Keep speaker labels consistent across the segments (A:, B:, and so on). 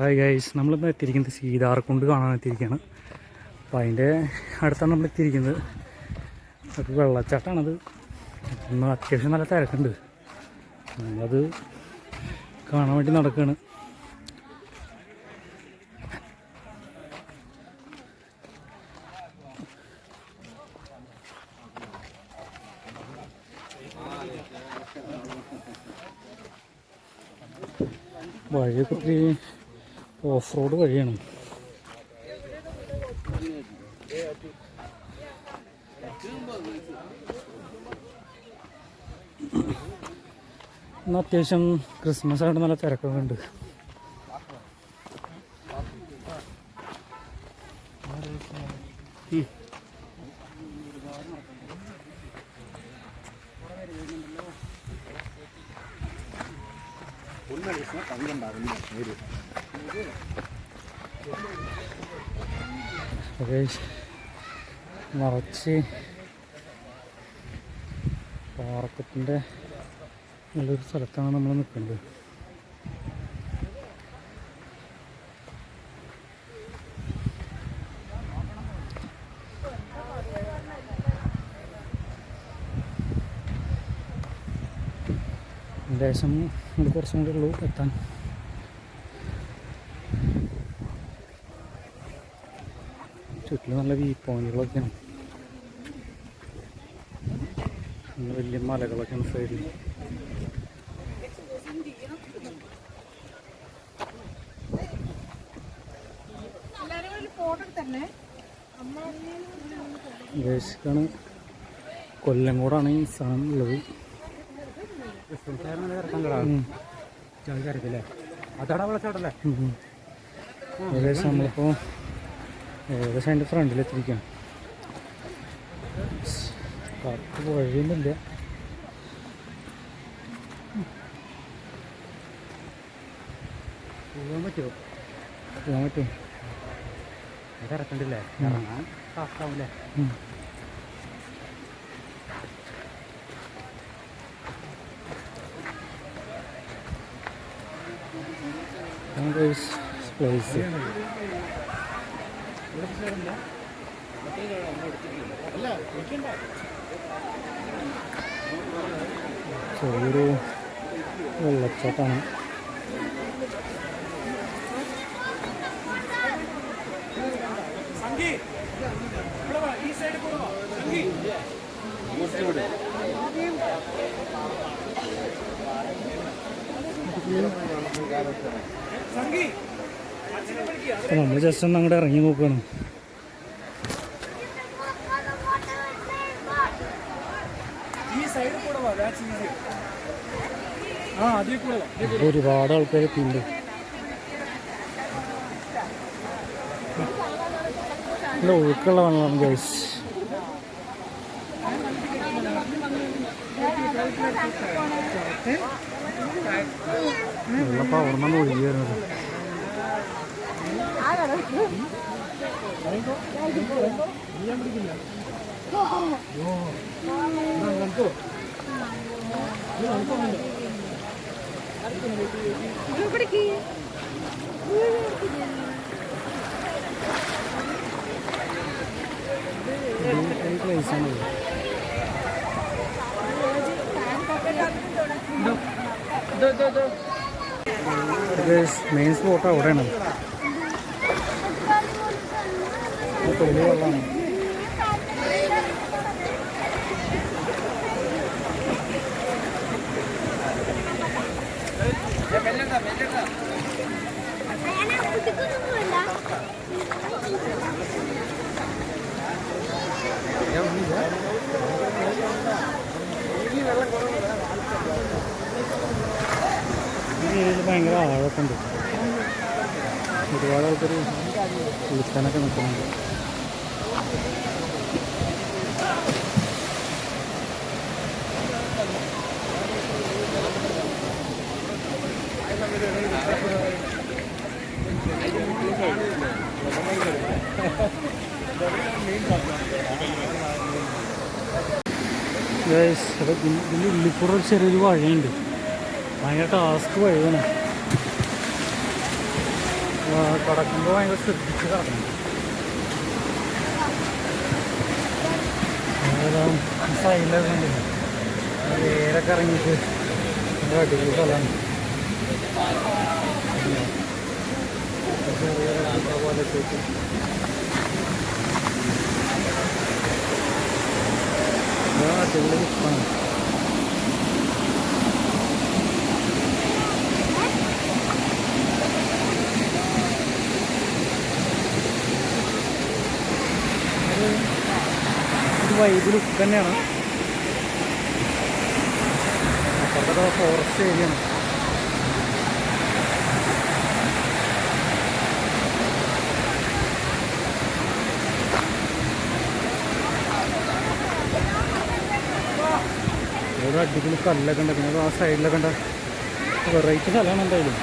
A: Hi guys നമ്മളിപ്പോൾ എത്തിയിരിക്കുന്നത് സീതാർക്കുണ്ട് കാണാൻ എത്തിയിരിക്കുകയാണ്. അപ്പോൾ അതിന്റെ അടുത്താണ് നമ്മൾ എത്തിയിരിക്കുന്നത്. ഒരു വെള്ളച്ചാട്ടമാണത്. ഒന്ന് അത്യാവശ്യം നല്ല തിരക്കുണ്ട്. നമ്മളത് കാണാൻ വേണ്ടി നടക്കുകയാണ്. വഴിയൊക്കെ ഒത്തിരി ഓഫ് റോഡ് വഴിയാണ്. ഇന്ന് അത്യാവശ്യം ക്രിസ്മസ് ആയിട്ട് നല്ല തിരക്കൊക്കെ ഉണ്ട് ഓക്കെ നിറച്ച് പാറക്കത്തിന്റെ നല്ലൊരു സ്ഥലത്താണ് നമ്മൾ നിൽക്കുന്നത്. ഏകദേശം കുറച്ചും കൂടി ഉള്ളൂ എത്താൻ. ചുറ്റിലും നല്ല വ്യൂ പോയിന്റുകളൊക്കെയാണ് വലിയ മലകളൊക്കെയാണ് സൈഡിൽ ഉദ്ദേശിക്കാണ് കൊല്ലംകോടാണ് ഈ സാധനം ഉള്ളത്. ഏകദേശം നമ്മളിപ്പോൾ ഏകദേശം അതിന്റെ ഫ്രണ്ടിലെത്തിയിരിക്കുകയാണ്. കറക്റ്റ് വഴിയൊന്നുമില്ല.
B: പോകാൻ പറ്റുമോ?
A: പോകാൻ പറ്റും
B: അത് ഇറക്കണ്ടില്ലേ ഇറങ്ങാൻ കാസ്റ്റാവൂലേ
A: ഉം. വെള്ളച്ചാട്ടാണ്. സംഗീ. ചെറിയൊരു അപ്പോൾ നമ്മൾ ജസ്റ്റ് ഒന്ന് അങ്ങോട്ട് ഇറങ്ങി നോക്കുകയാണ് ഒരുപാട് ആൾക്കാർ എത്തിയിട്ടുണ്ട് നല്ല ഒഴുക്കുള്ള വെള്ളമാണ് ഗൈസ് വെള്ളപ്പാ നിന്നാണ് ഒഴുകി വരുന്നത് ഈ place ആണ് ഇത്. മെയിൻ സ്പോട്ട് അവിടെയാണ് ആ തെളിവ് വെള്ളമാണ് ഈ ഏരിയയിൽ ഭയങ്കര ആഴമൊക്കെ ഉണ്ട് ഒരുപാട് ആൾക്കാർ കുളിക്കാനൊക്കെ നിൽക്കുന്നുണ്ട് Guys, അപ്പോൾ ഇതിന് ഇതിന്റെ ഉള്ളിക്കൂടെ ഒരു ചെറിയൊരു വഴിയുണ്ട്. ഭയങ്കര ടാസ്ക് വഴിയാണ്. കടക്കുമ്പോൾ ഭയങ്കര ശ്രദ്ധിച്ച് കടക്കണം ഏതാ സൈഡിലൊക്കെ കണ്ടില്ല വേരൊക്കെ ഇറങ്ങിയിട്ട് അടിപൊളി സ്ഥലമാണ്. പോലെ ആ, അടിപൊളി ഇഷ്ടമാണ് വൈബ് ലുക്ക് തന്നെയാണ്. അപ്പുറത്തെ ഫോറസ്റ്റ് ഏരിയ അടിപൊളി കല്ലൊക്കെ ഉണ്ട്. പിന്നെ ആ സൈഡിലൊക്കെ ഉണ്ട്. വെറൈറ്റി സ്ഥലമാണ് എന്തായാലും.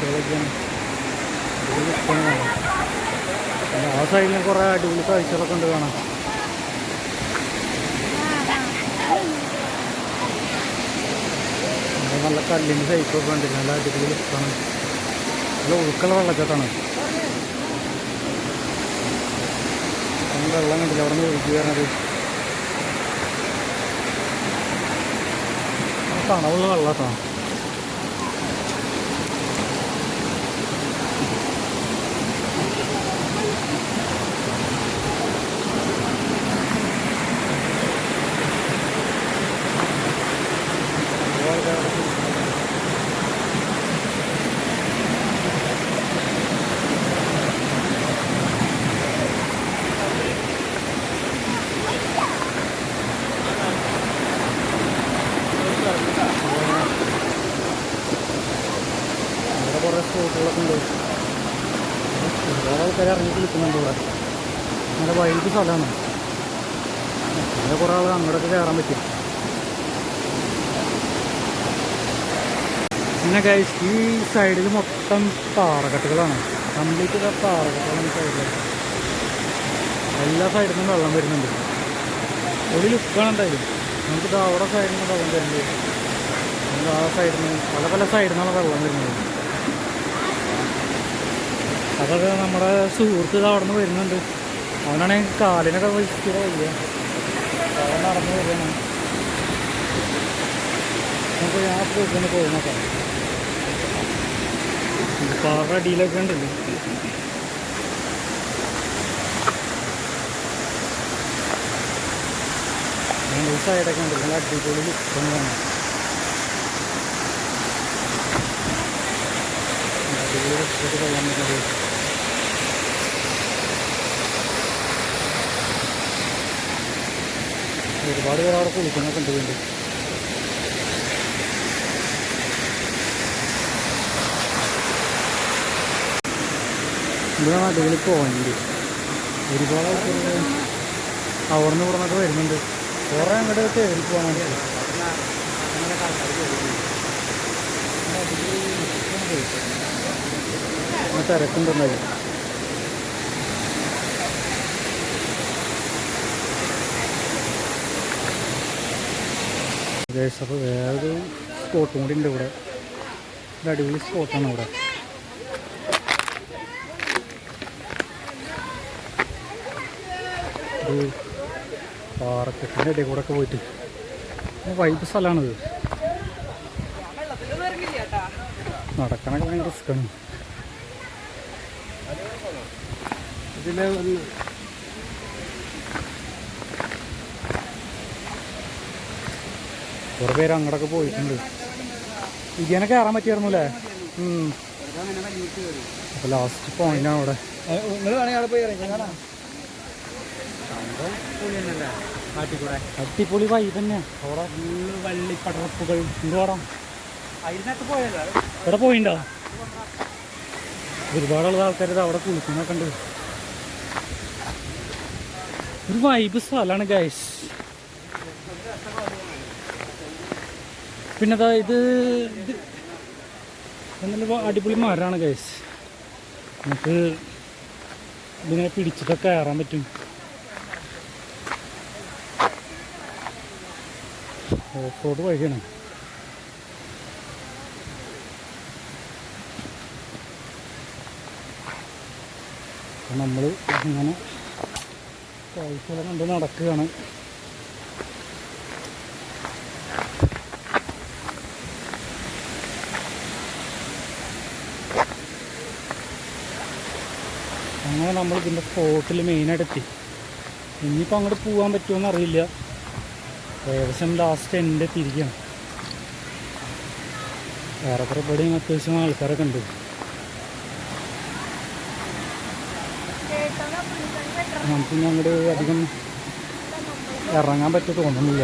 A: പാറക്കെട്ടുകളൊക്കെയാണ് അടിപൊളി ഇഷ്ടമാണ്. പിന്നെ ആ സൈഡിലും കുറേ അടിപൊളി കാഴ്ചകളൊക്കെ ഉണ്ട് നല്ല കല്ലിന്റെ സൈക്കൊക്കെ ഉണ്ട്. നല്ല അടിപൊളി ഇഷ്ടമാണ് നല്ല ഒഴുക്കുള്ള വെള്ളച്ചാട്ടമാണ്. വെള്ളം കണ്ടില്ല? അവിടെ നിന്ന് ഒഴുകി വരണത്. തണവുള്ള ഇവിടെ കുറേ സ്പോട്ടുകളൊക്കെ ഉണ്ട് ഒരുപാട് ആൾക്കാർ ഇറങ്ങി കുളിക്കുന്നുണ്ട് ഇവിടെ നല്ല വൈകിട്ട് സ്ഥലമാണ് പിന്നെ കുറേ ആൾ അങ്ങോട്ടൊക്കെ കയറാൻ പറ്റും. പിന്നെ ഗൈസ് ഈ സൈഡിൽ മൊത്തം പാറക്കെട്ടുകളാണ്. കംപ്ലീറ്റ് പാറക്കെട്ടുകളാണ് സൈഡിൽ എല്ലാ സൈഡിൽ നിന്നും വെള്ളം വരുന്നുണ്ട്. ഒരു ലുക്കാണ് എന്തായാലും. നമുക്കിത് അവിടെ സൈഡിൽ നിന്ന് വെള്ളം വരുന്നുണ്ട്. നമുക്ക് ആ സൈഡിൽ നിന്ന് പല പല സൈഡിൽ നിന്നാണ് വെള്ളം വരുന്നത്. അതൊക്കെ നമ്മുടെ സുഹൃത്ത് അവിടെ നിന്ന് വരുന്നുണ്ട്. അവനാണെങ്കിൽ കാലിനൊക്കെ സ്ഥിര അവൻ നടന്നു വരികയാണ് നമുക്ക് ഞാൻ പോയിട്ടൊന്ന് പോകുന്നൊക്കെ നോക്കാം. പാറ അടിയിലൊക്കെ ഉണ്ടല്ലോ സൈഡൊക്കെ ഉണ്ട് നല്ല അടിപൊളി അടിപൊളി വെള്ളം വരുന്നത് ഒരുപാട് പേര് അവിടെ കുളിക്കുന്നൊക്കെ ഉണ്ട് വീണ്ടും ഇവിടെ അടിപൊളി പോയിന്റ് ഒരുപാട് ആൾക്കാർ അവിടെ നിന്ന് ഇവിടെ വരുന്നുണ്ട്. കുറേ അങ്ങോട്ട് കയറി പോകാൻ വേണ്ടി. തിരക്കുണ്ടെന്നായി വേറൊരു സ്പോട്ടും കൂടി ഉണ്ട് ഇവിടെ. ഒരു അടിപൊളി സ്പോട്ടാണ് ഇവിടെ. ഒരു പാറക്കെട്ടിന്റെ ഇടയിൽ കൂടെ ഒക്കെ പോയിട്ട്. വൈബ് സ്ഥലമാണിത്. നടക്കണൊക്കെ ഭയങ്കര റിസ്ക്കാണ്
B: ഇതിലെ
A: കുറേ പേര് അങ്ങോട്ടൊക്കെ പോയിട്ടുണ്ട്. ഇങ്ങനെ കയറാൻ പറ്റിയായിരുന്നു അല്ലേ അപ്പൊ ലാസ്റ്റ് പോയിന്റാണ് അവിടെ. അടിപൊളി വൈ തന്നെയാണ് അവിടെ ഫുള്ള് വള്ളി പടർപ്പുകൾ എന്തുവാടാ
B: അതിനകത്ത് പോയല്ലോ
A: ഇവിടെ പോയിണ്ടോ? ഒരുപാടുള്ള ആൾക്കാർ അവിടെ കുളിക്കുന്നൊക്കെ ഉണ്ട്. ഒരു വൈബ് സ്ഥലമാണ് ഗൈസ് പിന്നെ അതാ ഇത് എന്നാലും അടിപൊളി മരമാണ് കേസ് നമുക്ക് ഇതിനെ പിടിച്ചിട്ടൊക്കെ കയറാൻ പറ്റും. ഓഫ് റോഡ് വഴിയാണ് നമ്മൾ ഇങ്ങനെ കാഴ്ചകളെ കണ്ട് നടക്കുകയാണ്. അങ്ങനെ നമ്മൾ ഇതിന്റെ സ്പോട്ടിൽ മെയിനായിട്ട് എത്തി ഇനിയിപ്പോൾ അങ്ങോട്ട് പോകാൻ പറ്റുമോ അറിയില്ല. ഏകദേശം ലാസ്റ്റ് എന്റെ തിരികെയാണ് ഏറെക്കുറെ പടിയും അത്യാവശ്യം ആൾക്കാരൊക്കെ ഉണ്ട് നമുക്ക് ഇനി അങ്ങോട്ട് അധികം ഇറങ്ങാൻ പറ്റും തോന്നുന്നില്ല.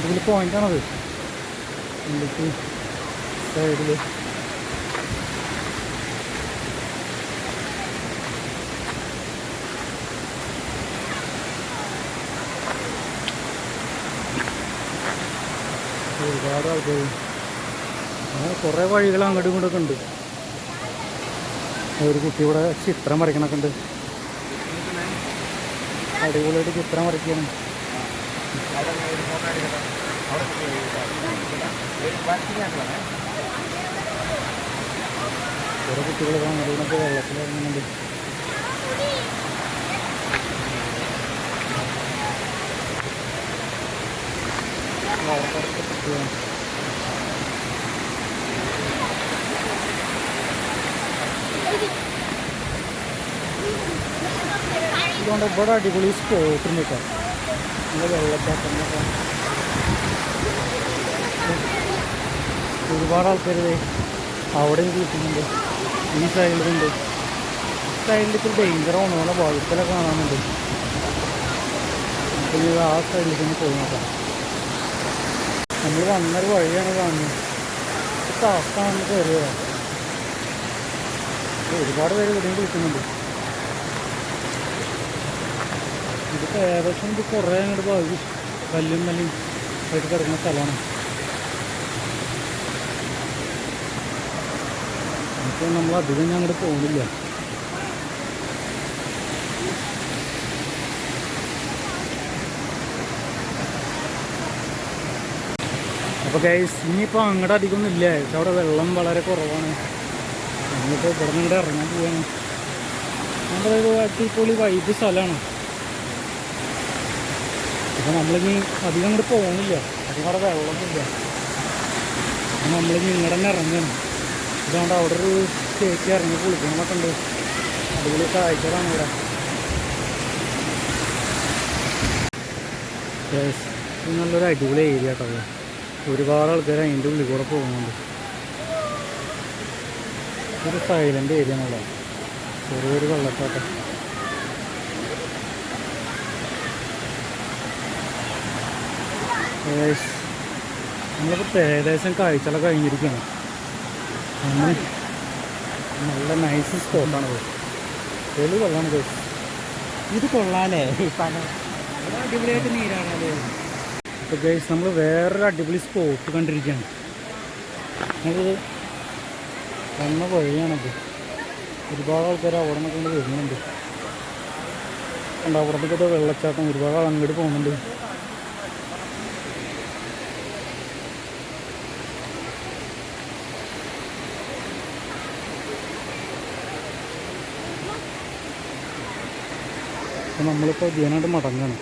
A: ഇതിൽ പോയിന്റാണത് എന്നിട്ട് സൈഡിൽ ഒരുപാട് ആൾക്കാർ അങ്ങനെ കുറേ വഴികൾ അങ്ങോട്ടും ഇങ്ങോട്ടൊക്കെ ഉണ്ട്. ഒരു കുട്ടി ഇവിടെ ചിത്രം വരയ്ക്കണൊക്കെ ഉണ്ട്. അടിപൊളിയായിട്ട് ചിത്രം വരയ്ക്കണം. കുറേ കുട്ടികൾ അങ്ങോട്ടും വെള്ളത്തിൽ ഇറങ്ങുന്നുണ്ട്. കുട്ടികളാണ് ഇതുകൊണ്ട് ഇവിടെ അടിപൊളി സ്പോട്ട് നിൽക്കാം നല്ല വെള്ളച്ചാട്ടം ഒരുപാട് ആൾക്കാർ അവിടെയും കുളിക്കുന്നുണ്ട് ഈ സൈഡിലുണ്ട് സൈഡിൽ ഇത്തിരി ഡേഞ്ചറാണ് നല്ല വഴുക്കലൊക്കെ കാണാനുണ്ട്. അപ്പോൾ ഇത് ആ സൈഡിലേക്ക് പോയി നോക്കാം. നമ്മൾ വന്നൊരു വഴിയാണ് കാണുന്നത്. ടാസ്ക്കാണെന്ന് കയറിയതാണ് ഒരുപാട് പേര് ഇവിടെയും കുളിക്കുന്നുണ്ട് ഇതിപ്പോൾ ഏകദേശം ഇത് കുറേ അങ്ങോട്ട് പോയി. കല്ലും മല്ലും ആയിട്ട് കിടക്കുന്ന സ്ഥലമാണ്. ഇപ്പോൾ നമ്മൾ അധികം അങ്ങോട്ട് പോകുന്നില്ല അപ്പോൾ ഗൈസ് ഇനിയിപ്പോൾ അങ്ങോട്ട് അധികം ഇല്ല പക്ഷെ അവിടെ വെള്ളം വളരെ കുറവാണ്. എന്നിട്ട് ഇവിടെ നിന്ന് ഇറങ്ങാൻ പോവാണ്. നമ്മുടെ ഒരു അടിപൊളി വൈബ് സ്ഥലമാണ്. അപ്പോൾ നമ്മളിനി അധികം അങ്ങോട്ട് പോകുന്നില്ല അധികം അവിടെ വെള്ളമൊന്നുമില്ല അപ്പോൾ നമ്മളിനി ഇങ്ങോട്ട് തന്നെ ഇറങ്ങണം. ഇതുകൊണ്ട് അവിടെ ഒരു ചേച്ചി ഇറങ്ങി കുളിക്കണമൊക്കെ ഉണ്ട്. അടിപൊളി കാഴ്ചകളാണ് ഇവിടെ നല്ലൊരു അടിപൊളി ഏരിയ കേട്ടോ. ഒരുപാട് ആൾക്കാർ അതിന്റെ ഉള്ളിൽ കൂടെ പോകുന്നുണ്ട്. ഒരു സൈലന്റ് ഏരിയ എന്നുള്ള ചെറിയൊരു വെള്ളച്ചാട്ടം. നമ്മളിപ്പോൾ ഏകദേശം കാഴ്ചകളൊക്കെ കഴിഞ്ഞിരിക്കുകയാണ്. നല്ല നൈസ് സ്പോട്ടാണ് തെളി കൊള്ളാണ് ഇത്.
B: കൊള്ളാലേ. അടിപൊളിയായിട്ട് നീരാണല്ലേ
A: അപ്പോൾ ഗൈസ് നമ്മൾ വേറൊരു അടിപൊളി സ്പോട്ട് കണ്ടിരിക്കുകയാണ്. നമ്മളിത് വന്ന വഴിയാണത്. ഒരുപാട് ആൾക്കാർ അവിടെ നിന്നൊക്കെ കൊണ്ട് വരുന്നുണ്ട്. അവിടെ നിന്നൊക്കെ വെള്ളച്ചാട്ടം ഒരുപാട് ആൾ അങ്ങോട്ട് പോകുന്നുണ്ട്. നമ്മളിപ്പോൾ ജീവനായിട്ട് മടങ്ങാണ്.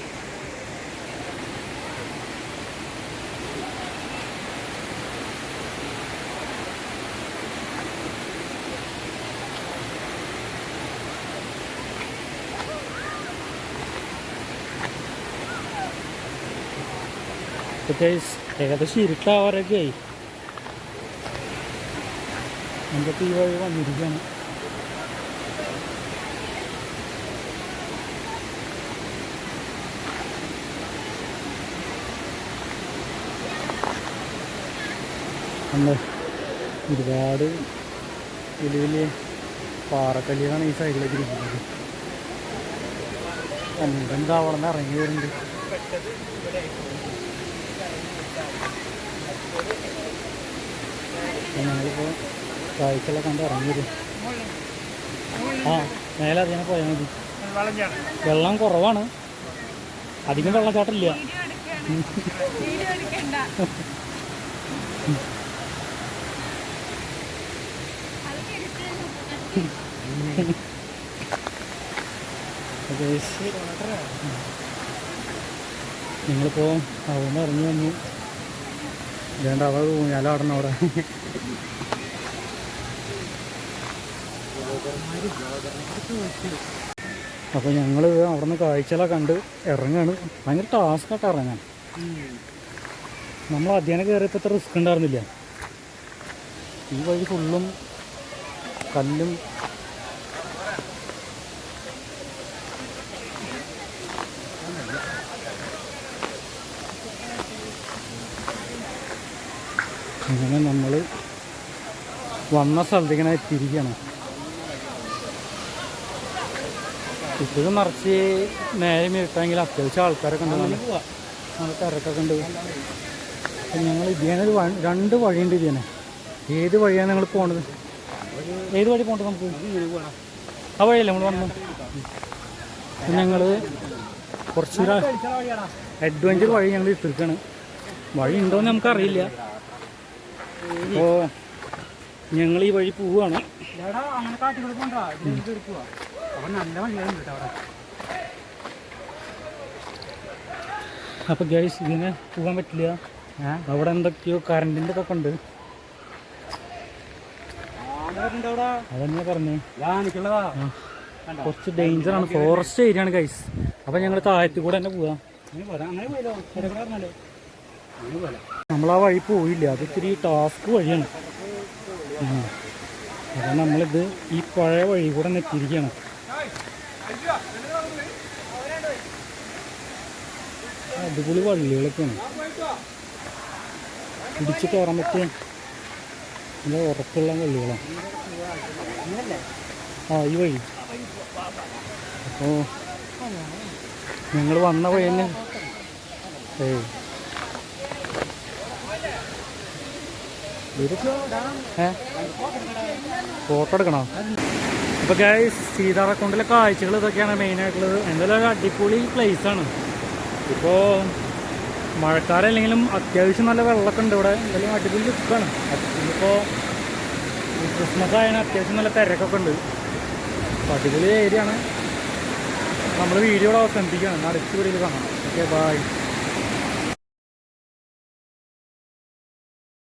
A: ഏകദേശം ഇരുട്ടാവാറൊക്കെ ആയി. എന്തൊക്കെ ഈ വഴി വന്നിരിക്കുകയാണ് നമ്മൾ ഒരുപാട് വലിയ വലിയ പാറക്കല്ലിയാണ് ഈ സൈഡിലേക്ക് ഇരിക്കുന്നത്. എന്താ അവിടെ നിന്ന് ഇറങ്ങി വരുന്നുണ്ട്. ഞങ്ങളിപ്പോൾ കാഴ്ചകളൊക്കെ കണ്ട് ഇറങ്ങിയത്. ആ മേലെ അതിനെ പോയാൽ മതി. വെള്ളം കുറവാണ്. അധികം വെള്ളച്ചാട്ടമില്ല. നിങ്ങളിപ്പോൾ അവിടെ ഇറങ്ങി വന്നു വേണ്ട അവ ഊഞ്ഞാലാടണം അവിടെ. അപ്പോൾ ഞങ്ങൾ അവിടെ നിന്ന് കാഴ്ചകളൊക്കെ കണ്ട് ഇറങ്ങാണ്. ഭയങ്കര ടാസ്ക്കായിട്ട് ഇറങ്ങാൻ. നമ്മൾ അധ്യയനം കയറിയപ്പോൾ ഇത്ര റിസ്ക് ഉണ്ടായിരുന്നില്ല? ഈ വഴി ഫുള്ളും കല്ലും അങ്ങനെ നമ്മൾ വന്ന സ്ഥലത്ത് ഇങ്ങനെ തിരിക്കണം ഇപ്പോഴും മറിച്ച് നേരെ മിരട്ടാങ്കിൽ അത്യാവശ്യം ആൾക്കാരൊക്കെ ഉണ്ട്. നല്ല തിരക്കൊക്കെ ഉണ്ട്. ഞങ്ങൾ ഇതിനൊരു രണ്ട് വഴിയുണ്ട് ഇതിനെ. ഏത് വഴിയാണ് നിങ്ങൾ പോണത്? ഏത് വഴി പോകേണ്ടത് നമുക്ക്? ആ വഴിയല്ലേ നമ്മൾ വന്നു ഞങ്ങൾ കുറച്ചുകൂടെ അഡ്വഞ്ചർ വഴി ഞങ്ങൾ ഇട്ടിരിക്കുകയാണ് വഴി ഉണ്ടോയെന്ന് നമുക്കറിയില്ല. അപ്പോൾ ഞങ്ങൾ ഈ വഴി പോവുകയാണ്
B: എടാ അങ്ങനെ കാട്ടിക്കൂടെ എടുക്കുക അവൻ നല്ല കേട്ടോ അവിടെ.
A: അപ്പോൾ ഗൈസ് ഇതിന് പോകാൻ പറ്റില്ല. അവിടെ എന്തൊക്കെയോ കറണ്ടിന്റെ ഒക്കെ ഉണ്ട്. അതന്നെ പറഞ്ഞേ. കുറച്ച് ഡേഞ്ചറാണ് ഫോറസ്റ്റ് ഏരിയ ആണ് ഗൈസ് അപ്പോൾ ഞങ്ങൾ താഴത്തിൽ കൂടെ തന്നെ പോവാം. നമ്മൾ ആ വഴി പോയില്ല? അത് ഇത്തിരി ടാസ്ക് വഴിയാണ്. അതാ നമ്മളിത് ഈ പഴയ വഴി കൂടെ നെറ്റിയിരിക്കുകയാണ് അടിപൊളി വള്ളികളൊക്കെയാണ്. പിടിച്ച് കയറാൻ പറ്റിയ നല്ല ഉറപ്പുള്ള വള്ളികളാണ്. ആ ഈ വഴി. അപ്പോൾ ഞങ്ങൾ വന്ന വഴി തന്നെ. ഫോട്ടോ എടുക്കണോ? അപ്പോൾ ഗൈസ് സീതാറക്കുണ്ടിലെ കാഴ്ചകൾ ഇതൊക്കെയാണ് മെയിനായിട്ടുള്ളത് എന്തായാലും ഒരു അടിപൊളി പ്ലേസ് ആണ്. ഇപ്പോൾ മഴക്കാലല്ലെങ്കിലും അത്യാവശ്യം നല്ല വെള്ളമൊക്കെ ഉണ്ട് ഇവിടെ. എന്തായാലും അടിപൊളി ലുക്കാണ് ഇപ്പോ ക്രിസ്മസ് ആയാലും അത്യാവശ്യം നല്ല തിരക്കൊക്കെ ഉണ്ട്. അടിപൊളി ഏരിയ ആണ്. നമ്മൾ വീഡിയോ അവസാനിപ്പിക്കുകയാണ്. അടുത്ത വീഡിയോയിൽ കാണാം. Okay bye